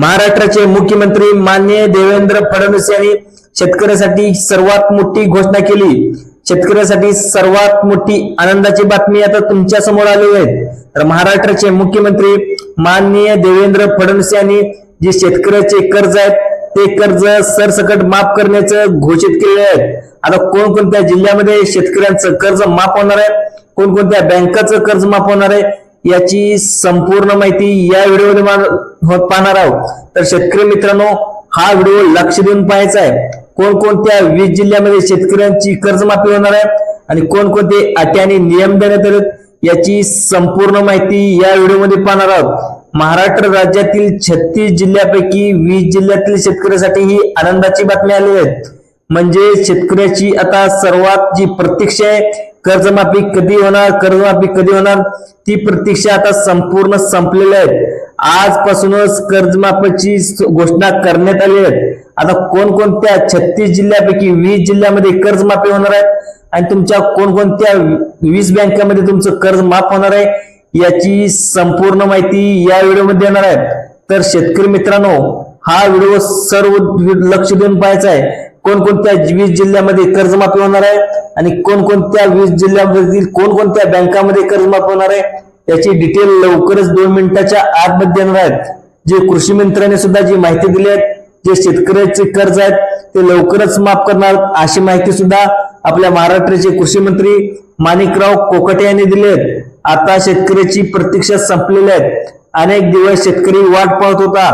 महाराष्ट्राचे मुख्यमंत्री मान्य देवेंद्र फडणवीस यांनी शेतकऱ्यासाठी सर्वात मोठी घोषणा केली. शेतकऱ्यासाठी सर्वात मोठी आनंदाची बातमी आता तुमच्यासमोर आलेली आहे. तर महाराष्ट्राचे मुख्यमंत्री माननीय देवेंद्र फडणवीस यांनी जे शेतकऱ्याचे कर्ज आहेत ते कर्ज सरसकट माफ करण्याचं घोषित केले आहे. आता कोणकोणत्या जिल्ह्यामध्ये शेतकऱ्यांचं कर्ज माफ होणार आहे? कोणकोणत्या बँकाचं कर्ज माफ होणार आहे? याची संपूर्ण माहिती या व्हिडिओमध्ये होत पाहणार आहोत. तर शेतकरी मित्रांनो हा व्हिडिओ लक्ष देऊन पाहायचा आहे. कोणकोणत्या वीस जिल्ह्यामध्ये शेतकऱ्यांची कर्जमाफी होणार आहे आणि कोणकोणते अटी आणि नियम देण्यात आले याची संपूर्ण माहिती या व्हिडिओमध्ये पाहणार आहोत. महाराष्ट्र राज्यातील छत्तीस जिल्ह्यापैकी वीस जिल्ह्यातील शेतकऱ्यासाठी ही आनंदाची बातमी आली आहे. म्हणजे शेतकऱ्याची आता सर्वात जी प्रतीक्षा आहे कर्जमाफी कधी होणार कर्जमाफी कधी होणार ती प्रतीक्षा आता संपूर्ण संपलेली आहे. आजपासूनच कर्जमाफीची घोषणा करण्यात आली आहे. आता कोणकोणत्या छत्तीस जिल्ह्यापैकी वीस जिल्ह्यामध्ये कर्जमाफी होणार आहे आणि तुमच्या कोणकोणत्या वीस बँकामध्ये तुमचं कर्ज माफ होणार आहे याची संपूर्ण माहिती या व्हिडिओमध्ये येणार आहे. तर शेतकरी मित्रांनो हा व्हिडिओ सर्व लक्ष देऊन पाहायचा आहे. कोणकोणत्या वीस जिल्ह्यामध्ये कर्जमाफी होणार आहे आणि कोणकोणत्या वीस जिल्ह्यामधील कोणकोणत्या बँकामध्ये कर्जमाफी होणार आहे याची डिटेल लवकरच दोन मिनिटाच्या आतमध्ये येणार आहेत. जे कृषी मंत्र्याने सुद्धा जी माहिती दिली आहे जे शेतकऱ्याचे कर्ज आहेत ते लवकरच माफ करणार. अशी माहिती सुद्धा आपल्या महाराष्ट्राचे कृषी मंत्री माणिकराव कोकटे यांनी दिले आहेत आता शेतकऱ्याची प्रतीक्षा संपलेली आहे. अनेक दिवस शेतकरी वाट पाहत होता.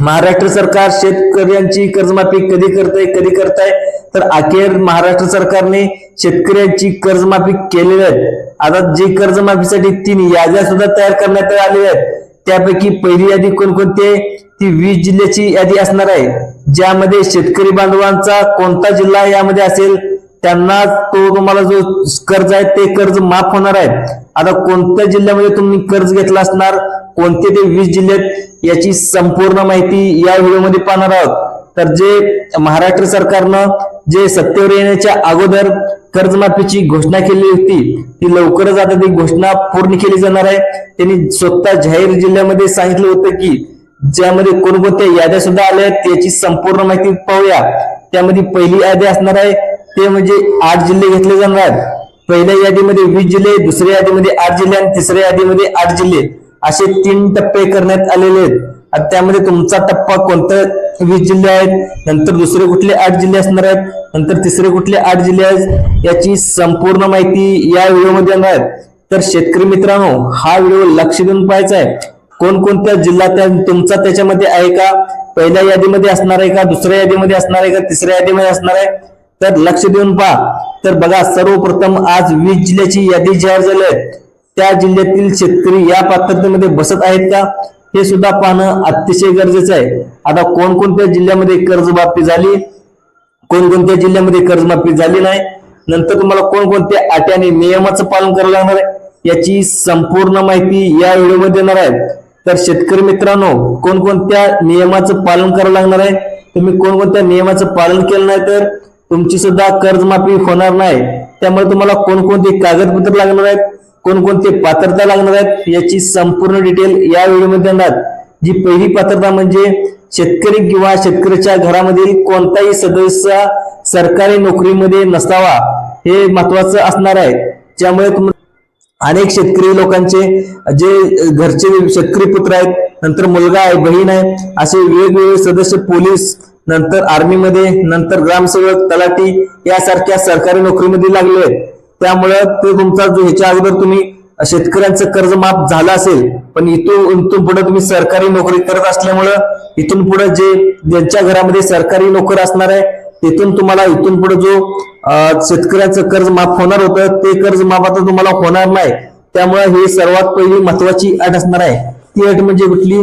महाराष्ट्र सरकार शेतकऱ्यांची कर्जमाफी कधी करताय कधी करताय? तर अखेर महाराष्ट्र सरकारने शेतकऱ्यांची कर्जमाफी केलेली आहे आता जे कर्जमाफीसाठी तीन याद्या सुद्धा तयार करण्यात आलेल्या आहेत. त्यापैकी पहिली यादी कोणकोणती आहे? ती वीस जिल्ह्याची यादी असणार आहे. ज्यामध्ये शेतकरी बांधवांचा कोणता जिल्हा यामध्ये असेल त्यांना तो तुम्हाला जो कर्ज आहे ते कर्ज माफ होणार आहे आता कोणत्या जिल्ह्यामध्ये तुम्ही कर्ज घेतला असणार? कोणते ते वीस जिल्ह्यात याची संपूर्ण माहिती या व्हिडिओमध्ये पाहणार आहोत. तर जे महाराष्ट्र सरकारनं जे सत्तेवर येण्याच्या अगोदर कर्जमाफीची घोषणा केली होती ती लवकरच आता ती घोषणा पूर्ण केली जाणार आहे. त्यांनी स्वतः जाहीर जिल्ह्यामध्ये सांगितलं होतं की ज्यामध्ये कोणकोणत्या याद्या सुद्धा आल्या आहेत त्याची संपूर्ण माहिती पाहूया. त्यामध्ये पहिली यादी असणार आहे ते म्हणजे आठ जिल्हे घेतले जाणार आहेत. पहिल्या यादीमध्ये वीस जिल्हे दुसऱ्या यादीमध्ये आठ जिल्हे आणि तिसऱ्या यादीमध्ये आठ जिल्हे. असे तीन टप्पे करण्यात आलेले आहेत. आता त्यामध्ये तुमचा टप्पा कोणता वीस जिल्हे आहेत. नंतर दुसरे कुठले आठ जिल्हे असणार आहेत? नंतर तिसरे कुठले आठ जिल्हे आहेत? याची संपूर्ण माहिती या व्हिडिओमध्ये येणार आहे. तर शेतकरी मित्रांनो हा व्हिडिओ लक्ष देऊन पाहायचा आहे. कोणकोणत्या जिल्हा त्या तुमचा त्याच्यामध्ये आहे का? पहिल्या यादीमध्ये असणार आहे का? दुसऱ्या यादीमध्ये असणार आहे का? तिसऱ्या यादीमध्ये असणार आहे? तर लक्ष देऊन पहा. तर बघा सर्वप्रथम आज वीस जिल्ह्याची यादी जाहीर झाली आहे. त्या जिल्ह्यातील शेतकरी या पात्रतेमध्ये बसत आहेत का? हे सुद्धा पाहणं अतिशय गरजेचं आहे. आता कोणकोणत्या जिल्ह्यामध्ये कर्जमाफी झाली? कोणकोणत्या जिल्ह्यामध्ये कर्जमाफी झाली नाही? नंतर तुम्हाला कोणकोणत्या अटी आणि नियमाचं पालन करावं लागणार आहे? याची संपूर्ण माहिती या व्हिडिओमध्ये देणार आहे. तर शेतकरी मित्रांनो कोणकोणत्या नियमाचं पालन करावं लागणार आहे? तुम्ही कोणकोणत्या नियमाचं पालन केलं नाही तर तुमची सुद्धा कर्जमाफी होणार नाही. त्यामुळे तुम्हाला कोणकोणते कागदपत्र लागणार आहेत? कोणकोणते पात्रता लागणार आहेत याची संपूर्ण डिटेल या व्हिडिओमध्ये देणार. जी पहिली पात्रता म्हणजे शेतकरी किंवा शेतकऱ्याच्या घरामधील कोणताही सदस्य सरकारी नोकरीमध्ये नसावा हे महत्वाचं असणार आहे. ज्यामुळे अनेक शेतकरी लोकांचे जे घरचे शेतकरी पुत्र आहेत नंतर मुलगा आहे बहीण आहे असे वेगवेगळे सदस्य पोलीस नंतर आर्मीमध्ये नंतर ग्रामसेवक तलाठी यासारख्या सरकारी नोकरीमध्ये लागले आहेत. त्यामुळे ते तुमचा जो ह्याच्या अगोदर तुम्ही शेतकऱ्यांचं कर्ज माफ झालं असेल पण इथून इथून पुढे तुम्ही सरकारी नोकरी करत असल्यामुळं इथून पुढे जे ज्यांच्या घरामध्ये सरकारी नोकर असणार आहे तिथून तुम्हाला इथून पुढे जो अं, शेतकऱ्याचं कर्ज माफ होणार होतं ते कर्ज माफ आता तुम्हाला होणार नाही. त्यामुळे ही सर्वात पहिली महत्वाची अट असणार आहे. ती अट म्हणजे कुठली?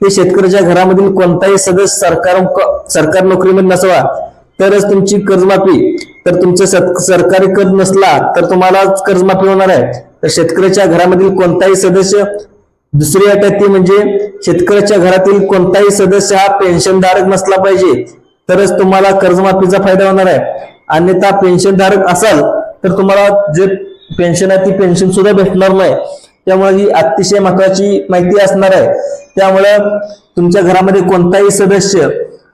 ते शेतकऱ्याच्या घरामधील कोणताही सदस्य सरकार सरकार नोकरीमध्ये नसावा. तरच तुमची कर्जमाफी. तर तुमचं सत- सरकारी कर्ज नसला तर तुम्हाला कर्जमाफी होणार आहे. तर शेतकऱ्याच्या घरामधील कोणताही सदस्य दुसरी अट ती म्हणजे शेतकऱ्याच्या घरातील कोणताही सदस्य हा पेन्शनधारक नसला पाहिजे. तरच तुम्हाला कर्जमाफीचा फायदा होणार आहे. अन्यथा पेन्शनधारक असाल तर तुम्हाला जे पेन्शन आहे ती पेन्शन सुद्धा भेटणार नाही. त्यामुळे ही अतिशय महत्वाची माहिती असणार आहे. त्यामुळे तुमच्या घरामध्ये कोणताही सदस्य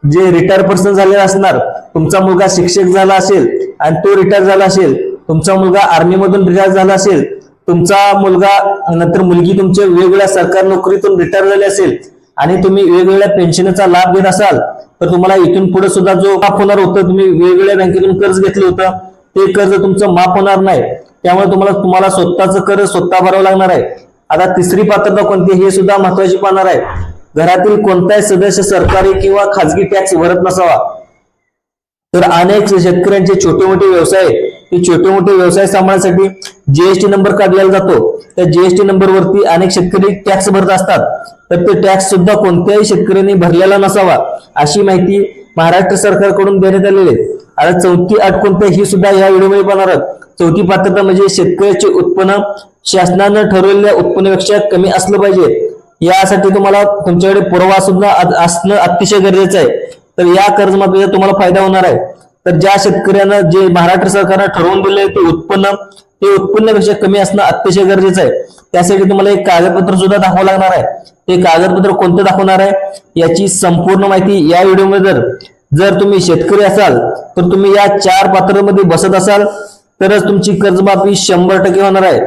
जे रिटायर पर्सन झालेला असणार तुमचा मुलगा शिक्षक झाला असेल आणि तो रिटायर झाला असेल तुमचा मुलगा आर्मीमधून रिटायर झाला असेल तुमचा मुलगा नंतर मुलगी तुमच्या वेगवेगळ्या सरकारी नोकरीतून रिटायर झाली असेल आणि तुम्ही वेगवेगळ्या पेन्शनचा लाभ घेत असाल तर तुम्हाला इथून पुढे सुद्धा जो माफ होणार होतं तुम्ही वेगवेगळ्या बँकेतून कर्ज घेतलं होतं ते कर्ज तुमचं माफ होणार नाही. त्यामुळे तुम्हाला तुम्हाला स्वतःचं कर्ज स्वतः भरावं लागणार आहे. आता तिसरी पात्रता कोणती हे सुद्धा महत्वाची पाहणार आहे. घरातील कोणताही सदस्य सरकारी किंवा खाजगी टॅक्स भरत नसावा. तर अनेक शेतकऱ्यांचे छोटे मोठे व्यवसाय ते छोटे मोठे व्यवसाय सांभाळण्यासाठी जीएसटी नंबर काढलेला जातो. त्या जीएसटी नंबरवरती अनेक शेतकरी टॅक्स भरत असतात. तर ते टॅक्स सुद्धा कोणत्याही शेतकऱ्यांनी भरलेला नसावा अशी माहिती महाराष्ट्र सरकारकडून देण्यात आलेली आहे. आता चौथी अट कोणत्या ही सुद्धा या व्हिडिओमध्ये पाहणार आहोत. चौथी पात्रता म्हणजे शेतकऱ्याचे उत्पन्न शासनानं ठरवलेल्या उत्पन्नापेक्षा कमी असलं पाहिजे. यासाठी तुम्हाला तुमच्याकडे पुरावा सुद्धा असणं अतिशय गरजेचं आहे. तर या कर्जमाफीचा तुम्हाला फायदा होणार आहे. तर ज्या शेतकऱ्यांना जे महाराष्ट्र सरकारनं ठरवून दिले ते उत्पन्न ते उत्पन्नापेक्षा कमी असणं अतिशय गरजेचं आहे. त्यासाठी तुम्हाला एक कागदपत्र सुद्धा दाखवावं लागणार आहे. ते कागदपत्र कोणतं दाखवणार आहे? याची संपूर्ण माहिती या व्हिडिओमध्ये जर जर तुम्ही शेतकरी असाल तर तुम्ही या चार पात्रामध्ये बसत असाल तरच तुमची कर्जमाफी शंभर टक्के होणार आहे.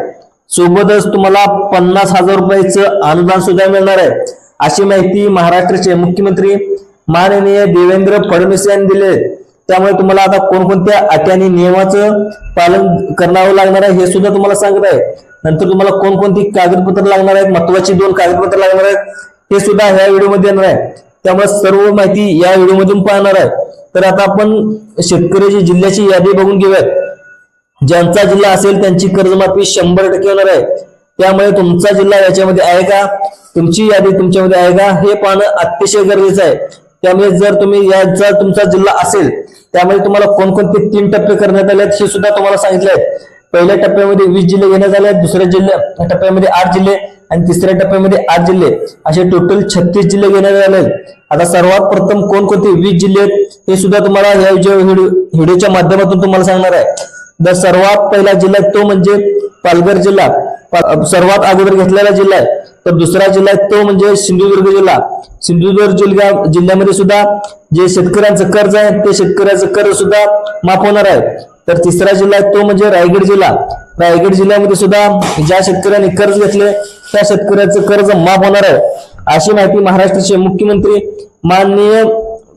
सोबतच तुम्हाला पन्नास हजार रुपयाचं अनुदान सुद्धा मिळणार आहे. अशी माहिती महाराष्ट्राचे मुख्यमंत्री माननीय देवेंद्र फडणवीस यांनी दिले त्यामुळे तुम्हाला आता कोणकोणत्या अटी आणि नियमाचं पालन करावं लागणार आहे हे सुद्धा तुम्हाला सांगत आहे. नंतर तुम्हाला कोणकोणती कागदपत्र लागणार आहेत महत्वाची दोन कागदपत्र लागणार आहेत हे सुद्धा ह्या व्हिडिओमध्ये येणार आहे. त्यामुळे सर्व माहिती या व्हिडिओमधून पाहणार आहे. तर आता आपण शेतकऱ्याची जिल्ह्याची यादी बघून घेऊयात. ज्यांचा जिल्हा असेल त्यांची कर्जमाफी शंभर टक्के होणार आहे. त्यामुळे तुमचा जिल्हा याच्यामध्ये आहे का? तुमची यादी तुमच्यामध्ये आहे का? हे पाहणं अतिशय गरजेचं आहे. त्यामुळे जर तुम्ही याचा तुमचा जिल्हा असेल त्यामुळे तुम्हाला कोणकोणते तीन टप्पे करण्यात आले आहेत हे सुद्धा तुम्हाला सांगितले आहेत. पहिल्या टप्प्यामध्ये वीस जिल्हे घेण्यात आले आहेत दुसऱ्या जिल्ह्या टप्प्यामध्ये आठ जिल्हे आणि तिसऱ्या टप्प्यामध्ये आठ जिल्हे. असे टोटल छत्तीस जिल्हे घेण्यात आले आहेत. आता सर्वात प्रथम कोणकोणते वीस जिल्हे आहेत हे सुद्धा तुम्हाला या व्हिडिओच्या माध्यमातून तुम्हाला सांगणार आहे. द सर्वात पहिला जिल्हा तो म्हणजे पालघर जिल्हा. सर्वात अगोदर घेतलेला जिल्हा आहे. तर दुसरा जिल्हा आहे तो म्हणजे सिंधुदुर्ग जिल्हा. सिंधुदुर्ग जिल्ह्या जिल्ह्यामध्ये सुद्धा जे शेतकऱ्यांचं कर्ज आहे ते शेतकऱ्याचं कर्ज सुद्धा माफ होणार आहे. तर तिसरा जिल्हा आहे तो म्हणजे रायगड जिल्हा. रायगड जिल्ह्यामध्ये सुद्धा ज्या शेतकऱ्यांनी कर्ज घेतले त्या शेतकऱ्याचं कर्ज माफ होणार आहे. अशी माहिती महाराष्ट्राचे मुख्यमंत्री माननीय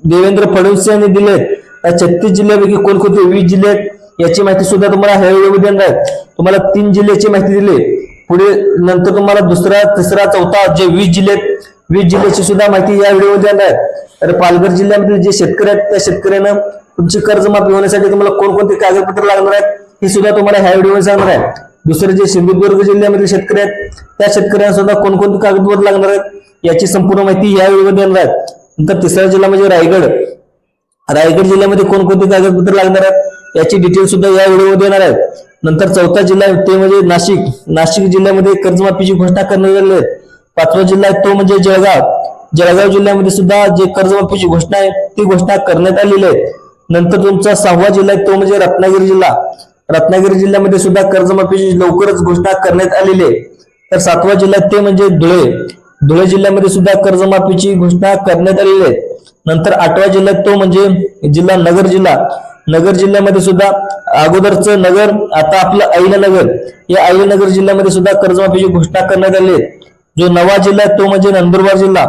देवेंद्र फडणवीस यांनी दिलेत या छत्तीस जिल्ह्यापैकी कोणकोणते वीस जिल्हे आहेत? याची माहिती सुद्धा तुम्हाला ह्या देणार आहे. तुम्हाला तीन जिल्ह्याची माहिती दिली. पुढे नंतर तुम्हाला दुसरा तिसरा चौथा जे वीस जिल्हे आहेत, वीस जिल्ह्याची सुद्धा माहिती या व्हिडिओमध्ये देणार आहे. तर पालघर जिल्ह्यामधील जे शेतकरी आहेत त्या शेतकऱ्यांना तुमची कर्जमाफी होण्यासाठी तुम्हाला कोणकोणते कागदपत्र लागणार आहेत हे सुद्धा तुम्हाला ह्या व्हिडिओमध्ये सांगणार आहे. दुसरे जे सिंधुदुर्ग जिल्ह्यामधील शेतकरी आहेत त्या शेतकऱ्यांना सुद्धा कोणकोणते कागदपत्र लागणार आहेत याची संपूर्ण माहिती या व्हिडिओमध्ये देणार आहे. नंतर तिसरा जिल्हा म्हणजे रायगड. रायगड जिल्ह्यामध्ये कोणकोणते कागदपत्र लागणार आहेत याची डिटेल सुद्धा या व्हिडिओमध्ये येणार आहेत. नंतर चौथा जिल्हा आहे ते म्हणजे नाशिक. नाशिक जिल्ह्यामध्ये कर्जमाफीची घोषणा करण्यात आली आहे. पाचवा जिल्हा आहे तो म्हणजे जळगाव. जळगाव जिल्ह्यामध्ये सुद्धा जे कर्जमाफीची घोषणा आहे ती घोषणा करण्यात आलेली आहे. नंतर तुमचा सहावा जिल्हा आहे तो म्हणजे रत्नागिरी जिल्हा. रत्नागिरी जिल्ह्यामध्ये सुद्धा कर्जमाफीची लवकरच घोषणा करण्यात आलेली आहे. तर सातवा जिल्हा ते म्हणजे धुळे. धुळे जिल्ह्यामध्ये सुद्धा कर्जमाफीची घोषणा करण्यात आलेली आहे. नंतर आठवा जिल्हा तो म्हणजे जिल्हा नगर जिल्हा. नगर जिल्ह्यामध्ये सुद्धा अगोदरचं नगर आता आपलं अहिल्यानगर या अहिल्यानगर जिल्ह्यामध्ये सुद्धा कर्जमाफीची घोषणा करण्यात आली जो नवा जिल्हा आहे तो म्हणजे नंदुरबार जिल्हा.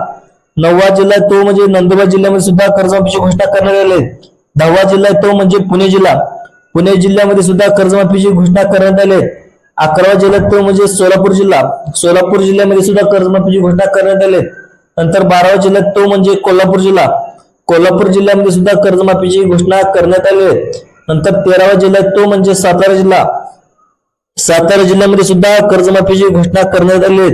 नववा जिल्हा तो म्हणजे नंदुरबार जिल्ह्यामध्ये सुद्धा कर्जमाफीची घोषणा करण्यात आली आहे. दहावा जिल्हा तो म्हणजे पुणे जिल्हा. पुणे जिल्ह्यामध्ये सुद्धा कर्जमाफीची घोषणा करण्यात आली आहे. अकरावा जिल्हा तो म्हणजे सोलापूर जिल्हा. सोलापूर जिल्ह्यामध्ये सुद्धा कर्जमाफीची घोषणा करण्यात आली आहे. नंतर बारावा जिल्ह्यात तो म्हणजे कोल्हापूर जिल्हा. कोल्हापूर जिल्ह्यामध्ये सुद्धा कर्जमाफीची घोषणा करण्यात आली आहे. नंतर तेरावा जिल्हा तो म्हणजे सातारा जिल्हा. सातारा जिल्ह्यामध्ये सुद्धा कर्जमाफीची घोषणा करण्यात आली आहे.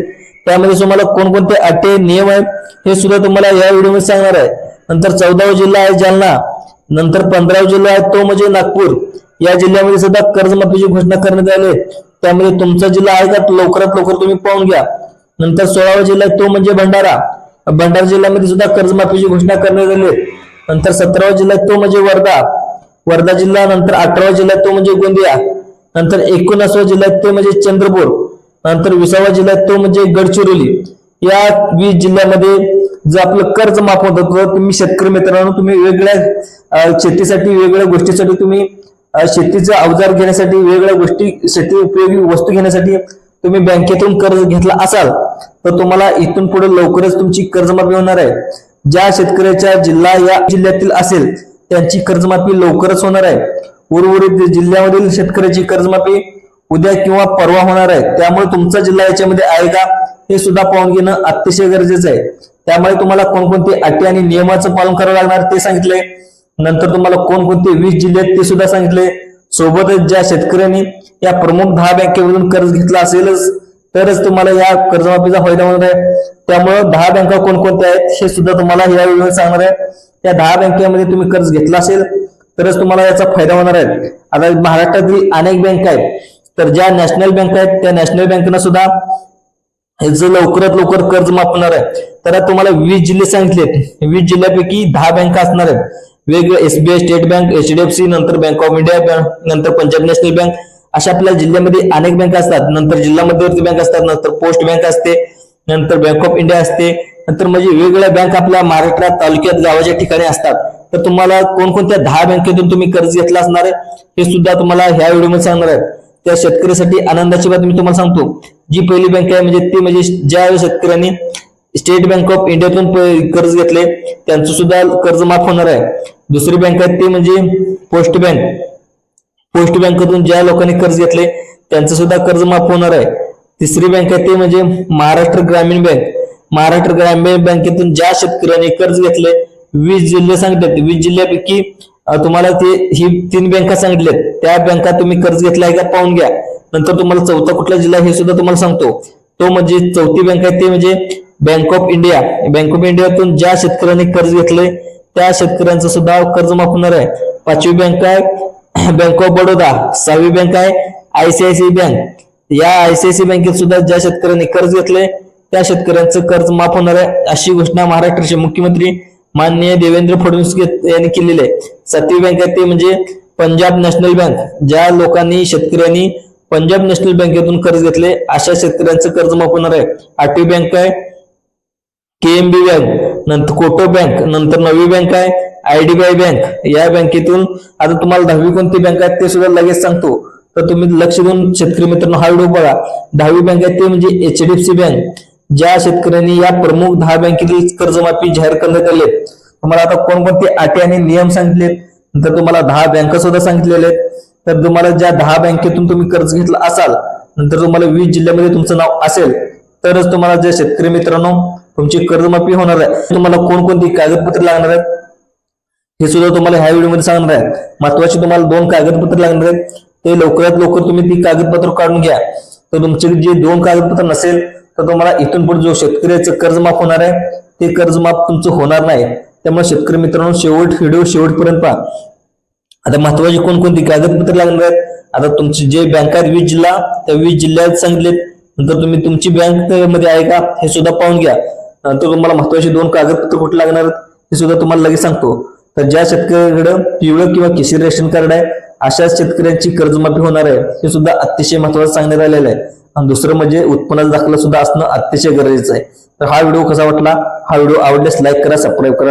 त्यामध्ये तुम्हाला कोणकोणते अटे नियम आहेत हे सुद्धा तुम्हाला या व्हिडिओमध्ये सांगणार आहे. नंतर चौदावा जिल्हा आहे जालना. नंतर पंधरावा जिल्हा आहे तो म्हणजे नागपूर. या जिल्ह्यामध्ये सुद्धा कर्जमाफीची घोषणा करण्यात आली आहे. त्यामध्ये तुमचा जिल्हा आहे का लवकरात लवकर तुम्ही पाहून घ्या. नंतर सोळावा जिल्हा आहे तो म्हणजे भंडारा. भंडारा जिल्ह्यामध्ये सुद्धा कर्जमाफीची घोषणा करण्यात आली नंतर सतरावा जिल्हा तो म्हणजे वर्धा. वर्धा जिल्हा नंतर अठरावा जिल्हा तो म्हणजे गोंदिया. नंतर एकोणीसावा जिल्हा ते म्हणजे चंद्रपूर. नंतर विसावा जिल्हा तो म्हणजे गडचिरोली. या वीस जिल्ह्यामध्ये जो आपलं कर्ज माफ होत होतं तुम्ही शेतकरी मित्रांनो तुम्ही वेगळ्या शेतीसाठी वेगळ्या गोष्टीसाठी तुम्ही शेतीचा अवजार घेण्यासाठी वेगळ्या गोष्टी शेती उपयोगी वस्तू घेण्यासाठी तुम्ही बँकेतून कर्ज घेतला असाल तर तुम्हाला इथून पुढे लवकरच तुमची कर्जमाफी होणार आहे. ज्या शेतकऱ्याच्या जिल्हा या जिल्ह्यातील असेल त्यांची कर्जमाफी लवकरच होणार आहे. उर्वरित जिल्ह्यामधील शेतकऱ्याची कर्जमाफी उद्या किंवा परवा होणार आहे. त्यामुळे तुमचा जिल्हा याच्यामध्ये आहे का हे सुद्धा पाहून घेणं अतिशय गरजेचं आहे. त्यामुळे तुम्हाला कोणकोणते अटी आणि नियमाचं पालन करावं लागणार ते सांगितले. नंतर तुम्हाला कोणकोणते वीस जिल्हे ते सुद्धा सांगितले. सोबतच ज्या शेतकऱ्यांनी या प्रमुख दहा बँकेमधून कर्ज घेतला असेलच तरच तुम्हाला या कर्जमाफीचा फायदा होणार आहे. त्यामुळे दहा बँका कोणकोणत्या आहेत हे सुद्धा तुम्हाला या वेळेला सांगणार आहे. त्या दहा बँकेमध्ये तुम्ही कर्ज घेतला असेल तरच तुम्हाला याचा फायदा होणार आहे. आता महाराष्ट्रातील अनेक बँका आहेत तर ज्या नॅशनल बँका आहेत त्या नॅशनल बँकेना सुद्धा जर लवकरात लवकर कर्ज माफ होणार आहे तर तुम्हाला वीस जिल्हे सांगितलेत वीस जिल्ह्यापैकी दहा बँका असणार आहेत. वेगवेगळ्या एसबीआय स्टेट बँक एचडीएफसी नंतर बँक ऑफ इंडिया बँक नंतर पंजाब नॅशनल बँक अशा आपल्या जिल्ह्यामध्ये अनेक बँका असतात. नंतर जिल्हा मध्यवर्ती बँक असतात नंतर पोस्ट बँक असते नंतर बँक ऑफ इंडिया असते. नंतर म्हणजे वेगवेगळ्या बँक आपल्या महाराष्ट्रात तालुक्यात गावाच्या ठिकाणी असतात. तर तुम्हाला कोणकोणत्या दहा बँकेतून तुम्ही कर्ज घेतला असणार आहे हे सुद्धा तुम्हाला ह्या व्हिडिओमध्ये सांगणार आहे. त्या शेतकऱ्यासाठी आनंदाची बातमी मी तुम्हाला सांगतो. जी पहिली बँक आहे म्हणजे ती म्हणजे ज्या शेतकऱ्यांनी स्टेट बँक ऑफ इंडियातून कर्ज घेतले त्यांचं सुद्धा कर्ज माफ होणार आहे. दुसरी बँक आहे ती म्हणजे पोस्ट बँक पोस्ट बँकेतून ज्या लोकांनी कर्ज घेतले त्यांचं सुद्धा कर्ज माफ होणार आहे. तिसरी बँक आहे ते म्हणजे महाराष्ट्र ग्रामीण बँक. महाराष्ट्र ग्रामीण बँकेतून ज्या शेतकऱ्यांनी कर्ज घेतले वीस जिल्हे सांगितले वीस जिल्ह्यापैकी तुम्हाला ते ही तीन बँका सांगितल्यात त्या बँका तुम्ही कर्ज घेतलाय का पाहून घ्या. नंतर तुम्हाला चौथा कुठला जिल्हा हे सुद्धा तुम्हाला सांगतो. तो म्हणजे चौथी बँक आहे ते म्हणजे bank of India bank of इंडियातून ज्या शेतकऱ्यांनी कर्ज घेतले त्या शेतकऱ्यांचं सुद्धा कर्ज माफ होणार आहे. पाचवी बँक आहे बँक ऑफ बडोदा सहावी बँक आहे आयसीआयसीआय बँक. या आयसीआयसीआय बँकेत सुद्धा ज्या शेतकऱ्यांनी कर्ज घेतले त्या शेतकऱ्यांचं कर्ज माफ होणार आहे अशी घोषणा महाराष्ट्राचे मुख्यमंत्री माननीय देवेंद्र फडणवीस यांनी केलेली आहे. सातवी बँक आहे ते म्हणजे पंजाब नॅशनल बँक. ज्या लोकांनी शेतकऱ्यांनी पंजाब नॅशनल बँकेतून कर्ज घेतले अशा शेतकऱ्यांचं कर्ज माफ होणार आहे. आठवी बँक आहे केएमबी बँक. नंतर कोटो बँक. नंतर नवी बँक आहे आयडीबीआय बँक या बँकेतून आता तुम्हाला दहावी कोणती बँक आहे ते सुद्धा लगेच सांगतो. तर तुम्ही लक्ष देऊन शेतकरी मित्रांनो हा व्हिडिओ बघा. दहावी बँक आहे ते म्हणजे एचडीएफसी बँक ज्या शेतकऱ्यांनी या प्रमुख दहा बँकेतील कर्जमाफी जाहीर करण्यात आले तुम्हाला आता कोणकोणते अटी आणि नियम सांगितलेत? नंतर तुम्हाला दहा बँका सुद्धा सांगितलेले आहेत. तर तुम्हाला ज्या दहा बँकेतून तुम्ही कर्ज घेतलं असाल नंतर तुम्हाला वीस जिल्ह्यामध्ये तुमचं नाव असेल तरच तुम्हाला ज्या शेतकरी मित्रांनो तुमची कर्जमाफी होणार आहे. तुम्हाला कोणकोणती कागदपत्रे लागणार आहेत? हे सुद्धा तुम्हाला ह्या व्हिडिओमध्ये सांगणार आहे. महत्वाची तुम्हाला दोन कागदपत्र लागणार आहेत. ते लवकरात लवकर तुम्ही ती कागदपत्र काढून घ्या. तर तुमचे जे दोन कागदपत्र नसेल तर तुम्हाला इथून पुढे जो शेतकऱ्याचं कर्ज माफ होणार आहे ते कर्ज माफ तुमचं होणार नाही. त्यामुळे शेतकरी मित्रांनो शेवट व्हिडिओ शेवटपर्यंत पहा. आता महत्वाची कोणकोणती कागदपत्र लागणार आहेत? आता तुमचे जे बँक आहेत वीस जिल्हा त्या वीस जिल्ह्यात सांगितलेत. नंतर तुम्ही तुमची बँकमध्ये आहे का हे सुद्धा पाहून घ्या. नंतर तुम्हाला महत्त्वाचे दोन कागदपत्र कुठे लागणार आहेत हे सुद्धा तुम्हाला लगेच सांगतो. तर ज्या शेतकऱ्याकडं पिवळं किंवा केशरी रेशन कार्ड आहे अशा शेतकऱ्यांची कर्जमाफी होणार आहे हे सुद्धा अतिशय महत्वाचं सांगण्यात आलेलं आहे. आणि दुसरं म्हणजे उत्पन्नाचा दाखला सुद्धा असणं अतिशय गरजेचं आहे. तर हा व्हिडिओ कसा वाटला? हा व्हिडिओ आवडल्यास लाईक करा सबस्क्राईब करा.